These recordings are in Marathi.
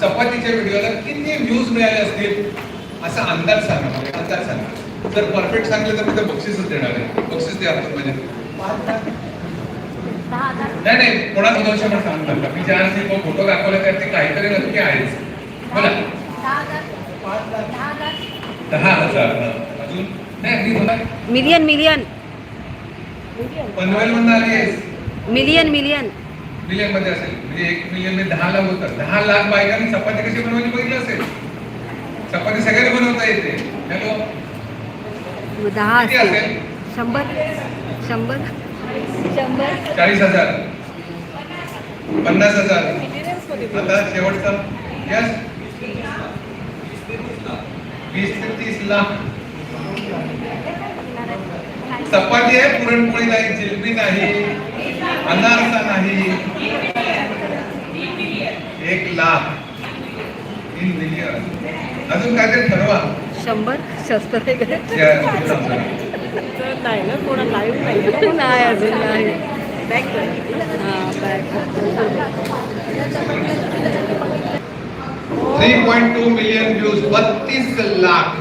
चपातीच्या व्हिडिओला किती व्ह्यूज मिळाले असतील? असा अंदाज सांगा मला अंदाज सांगा. जर परफेक्ट सांगले तर मी तर बक्षीसच देणार आहे. बक्षीस द्या म्हणजे नाही नाही कोणा दोनशे पण सांगू नका. मी ज्या फोटो दाखवला त्यात ते काहीतरी नक्की आहेच. बोला. दहा हजार. अजून? नाही मिलियन मिलियन. पनवेल मधून आली मिलियन मिलियन. मिलियनमध्ये असेल. म्हणजे एक मिलियनमध्ये दहा लाख होतात. दहा लाख बायकांनी चपाती कशी बनवायची बघितलं असेल? चपाती सगळ्यांना बनवता येते. हॅलो दहा असेल. शंभर. शंभर. शंभर. चाळीस हजार. पन्नास हजार. आता शेवटचा. यस वीस ते तीस लाख. चपाती आहे पुरणपोळी नाही जिलबी नाही. अनारसा एक लाख तीन मिलियन अजून काहीतरी ठरवा. शंभर शस्त्र. नाही ना कोणा लाईव्ह नाही नाही अजून नाही. बॅक हां back three point two million views बत्तीस लाख.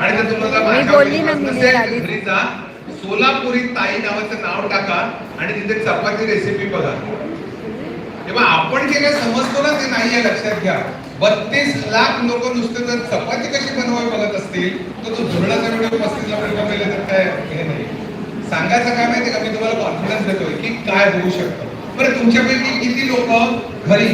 आणि तुम्हाला मी बोलली ना विश्वास सोलापुरी ताई नावाचं नाव टाका आणि तिथे चपाती रेसिपी बघा. तेव्हा आपण जे काही समजतो ना ते नाही आहे लक्षात घ्या. बत्तीस लाख लोक नुसते जर चपाती कशी बनवावी बघत असतील तर तो धोरणाचा व्हिडिओ पस्तीस लाख रुपये केले तर काय हे नाही. सांगायचं काय माहिती का? मी तुम्हाला कॉन्फिडन्स देतोय की काय होऊ शकतं. बरं तुमच्यापैकी किती लोक घरी?